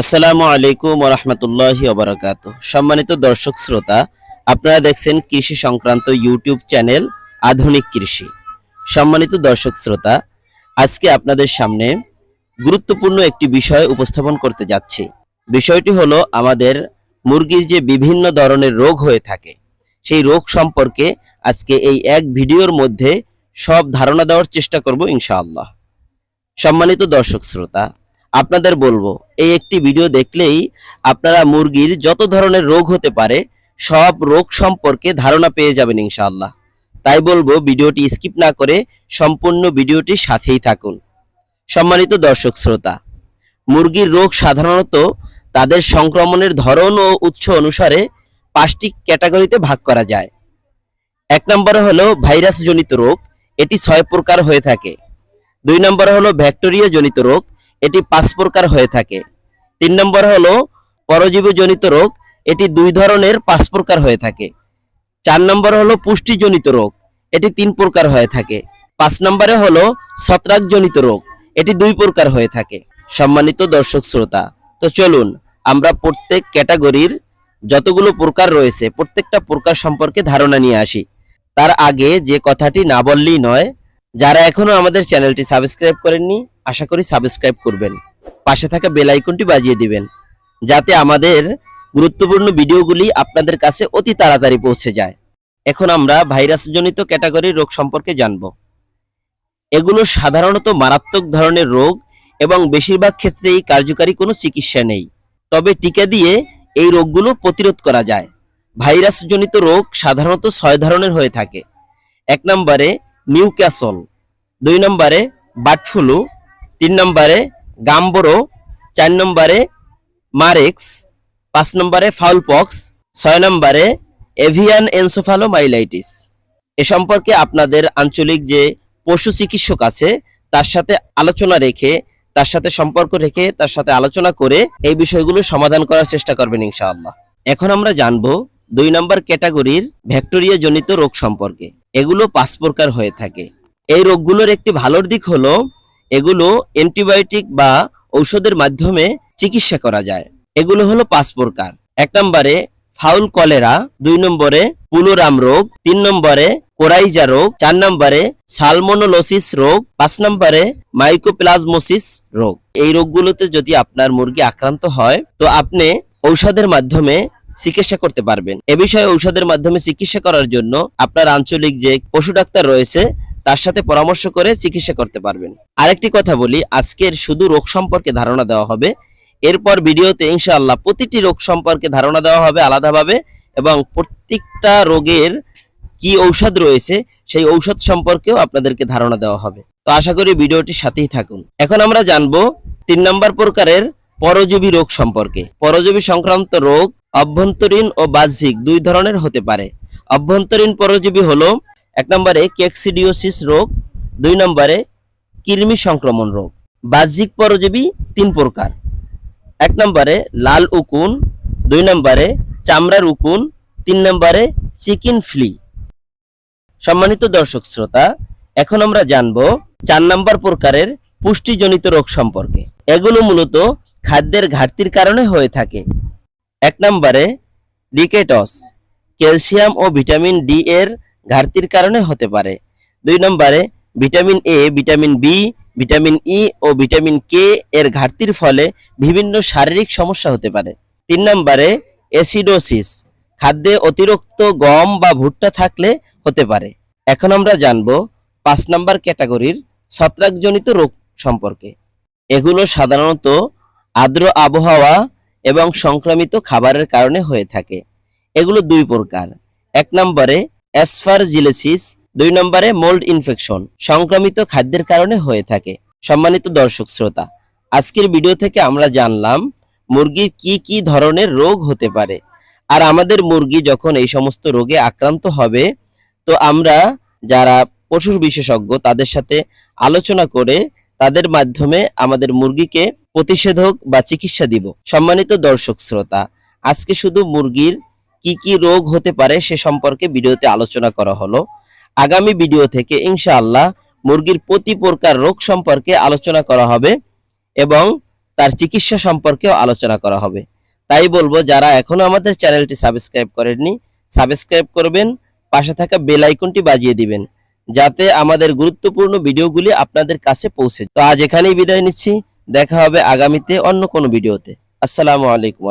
আসসালামু আলাইকুম রহমতুল্লাহি ওবরাকাত সম্মানিত দর্শক শ্রোতা, আপনারা দেখছেন কৃষি সংক্রান্ত ইউটিউব চ্যানেল আধুনিক কৃষি। সম্মানিত দর্শক শ্রোতা, আজকে আপনাদের সামনে গুরুত্বপূর্ণ একটি বিষয় উপস্থাপন করতে যাচ্ছি। বিষয়টি হলো আমাদের মুরগির যে বিভিন্ন ধরনের রোগ হয়ে থাকে, সেই রোগ সম্পর্কে আজকে এই এক ভিডিওর মধ্যে সব ধারণা দেওয়ার চেষ্টা করব ইনশাআল্লাহ। সম্মানিত দর্শক শ্রোতা আপনাদের বলব, এই একটি ভিডিও দেখলেই আপনারা মুরগির যত ধরনের রোগ হতে পারে, সব রোগ সম্পর্কে ধারণা পেয়ে যাবেন ইনশাআল্লাহ। তাই বলব, ভিডিওটি স্কিপ না করে সম্পূর্ণ ভিডিওটির সাথেই থাকুন। সম্মানিত দর্শক শ্রোতা, মুরগির রোগ সাধারণত তাদের সংক্রমণের ধরন ও উৎস অনুসারে পাঁচটি ক্যাটাগরিতে ভাগ করা যায়। এক নম্বরে হলো ভাইরাস জনিত রোগ, এটি ছয় প্রকার হয়ে থাকে। দুই নম্বরে হলো ব্যাকটেরিয়া জনিত রোগ এটি পাঁচ প্রকার হয়ে থাকে। তিন নম্বর হলো পরজীবীজনিত রোগ, এটি দুই ধরনের পাঁচ প্রকার হয়ে থাকে। চার নম্বর হলো পুষ্টিজনিত রোগ, এটি তিন প্রকার হয়ে থাকে। পাঁচ নম্বরে হলো ছত্রাকজনিত রোগ, এটি দুই প্রকার হয়ে থাকে। সম্মানিত দর্শক শ্রোতা, তো চলুন আমরা প্রত্যেক ক্যাটাগরির যতগুলো প্রকার রয়েছে, প্রত্যেকটা প্রকার সম্পর্কে ধারণা নিয়ে আসি। তার আগে যে কথাটি না বললেই নয়, যারা এখনও আমাদের চ্যানেলটি সাবস্ক্রাইব করেননি আশা করি সাবস্ক্রাইব করবেন। পাশে থাকা বেল আইকনটি বাজিয়ে দিবেন, যাতে আমাদের গুরুত্বপূর্ণ ভিডিওগুলি আপনাদের কাছে অতি তাড়াতাড়ি পৌঁছে যায়। এখন আমরা ভাইরাসজনিত ক্যাটাগরির রোগ সম্পর্কে জানব। এগুলো সাধারণত মারাত্মক ধরনের রোগ এবং বেশিরভাগ ক্ষেত্রেই কার্যকারী কোনো চিকিৎসা নেই। তবে টিকা দিয়ে এই রোগগুলো প্রতিরোধ করা যায়। ভাইরাসজনিত রোগ সাধারণত ছয় ধরনের হয়ে থাকে। এক নম্বরে নিউক্যাসল দুই নম্বরে বার্ড ফ্লু তিন নম্বরে গাম্বরো, চার নম্বরে মারেক্স, পাঁচ নম্বরে ফাউলপক্স, ছয় নম্বরে এভিয়ান এনসোফালোমাইলাইটিস। এ সম্পর্কে আপনাদের আঞ্চলিক যে পশু চিকিৎসক আছে, তার সাথে আলোচনা রেখে, তার সাথে সম্পর্ক রেখে, তার সাথে আলোচনা করে এই বিষয়গুলো সমাধান করার চেষ্টা করবেন ইনশাআল্লাহ। এখন আমরা জানব দুই নম্বর ক্যাটাগরির ব্যাকটেরিয়া জনিত রোগ সম্পর্কে। এগুলো পাঁচ প্রকার হয়ে থাকে। এই রোগগুলোর একটি ভালোর দিক হলো এগুলো অ্যান্টিবায়োটিক বা ঔষধের মাধ্যমে চিকিৎসা করা যায়। এগুলো হলো পাঁচ প্রকার এক নম্বরে ফাউল কলেরা, দুই নম্বরে পুলোরাম রোগ, তিন নম্বরে কোরাইজা রোগ, চার নম্বরে সালমোনোলোসিস রোগ, পাঁচ নম্বরে মাইকোপ্লাজমোসিস রোগ। এই রোগগুলোতে যদি আপনার মুরগি আক্রান্ত হয়, তো আপনি ঔষধের মাধ্যমে চিকিৎসা করতে পারবেন। এ বিষয়ে ঔষধের মাধ্যমে চিকিৎসা করার জন্য আপনার আঞ্চলিক যে পশু ডাক্তার রয়েছে তার সাথে পরামর্শ করে চিকিৎসা করতে পারবেন। আরেকটি কথা বলি, আজকের শুধু রোগ সম্পর্কে ধারণা দেওয়া হবে। এরপর ভিডিওতে ইনশাআল্লাহ প্রতিটি রোগ সম্পর্কে ধারণা দেওয়া হবে আলাদাভাবে এবং প্রত্যেকটা রোগের কি ঔষধ রয়েছে সেই ঔষধ সম্পর্কেও আপনাদেরকে ধারণা দেওয়া হবে। তো আশা করি ভিডিওটির সাথেই থাকুন। এখন আমরা জানব তিন নম্বর প্রকারের পরজীবী রোগ সম্পর্কে। পরজীবী সংক্রান্ত রোগ অভ্যন্তরীণ ও বাহ্যিক দুই ধরনের হতে পারে। অভ্যন্তরীণ পরজীবী হলো এক নম্বরে কেকসিডিওসিস রোগ, দুই নম্বরে কৃমি সংক্রমণ রোগ, বাহ্যিক পরজীবী তিন প্রকার। এক নম্বরে লাল উকুন, দুই নম্বরে চামড়ার উকুন, তিন নম্বরে চিকেন ফ্লি। সম্মানিত দর্শক শ্রোতা, এখন আমরা জানব চার নম্বর প্রকারের পুষ্টিজনিত রোগ সম্পর্কে। এগুলো মূলত খাদ্যের ঘাটতির কারণে হয়ে থাকে। এক নম্বরে ডিকেটস, ক্যালসিয়াম ও ভিটামিন ডি এর ঘাটতির কারণে হতে পারে। দুই নম্বরে, vitamin A vitamin B vitamin E ও ভিটামিন কে এর ঘাটতির ফলে বিভিন্ন শারীরিক সমস্যা হতে পারে। তিন নম্বরে অ্যাসিডোসিস খাদ্যে অতিরিক্ত গম বা ভুট্টা থাকলে হতে পারে। এখন আমরা জানব পাঁচ নম্বর ক্যাটাগরির ছত্রাকজনিত রোগ সম্পর্কে। এগুলো সাধারণত আর্দ্র আবহাওয়া এবং সংক্রামিত খাবারের কারণে হয়ে থাকে। এগুলো দুই প্রকার। এক নম্বরে অ্যাসফারজিলেসিস দুই নম্বরে মোল্ড ইনফেকশন, সংক্রমিত খাদ্যের কারণে হয়ে থাকে। সম্মানিত দর্শক শ্রোতা, আজকের ভিডিও থেকে আমরা জানলাম মুরগির কি কি ধরনের রোগ হতে পারে। আর আমাদের মুরগি যখন এই সমস্ত রোগে আক্রান্ত হবে, তো আমরা যারা পশু বিশেষজ্ঞ, তাদের সাথে আলোচনা করে তাদের মাধ্যমে আমাদের মুরগিকে প্রতিষেধক বা চিকিৎসা দিব। সম্মানিত দর্শক শ্রোতা, আজকে শুধু মুরগির কি কি রোগ হতে পারে সে সম্পর্কে ভিডিওতে আলোচনা করা হলো। আগামী ভিডিও থেকে ইনশাআল্লাহ মুরগির প্রতি প্রকার রোগ সম্পর্কে আলোচনা করা হবে এবং তার চিকিৎসা সম্পর্কেও আলোচনা করা হবে। তাই বলব, যারা এখনও আমাদের চ্যানেলটি সাবস্ক্রাইব করেননি, সাবস্ক্রাইব করবেন, পাশে থাকা বেল আইকনটি বাজিয়ে দিবেন, যাতে আমাদের গুরুত্বপূর্ণ ভিডিওগুলি আপনাদের কাছে পৌঁছে তো আজ এখানেই বিদায় নিচ্ছি, দেখা হবে আগামীতে অন্য কোনো ভিডিওতে। আসসালামু আলাইকুম।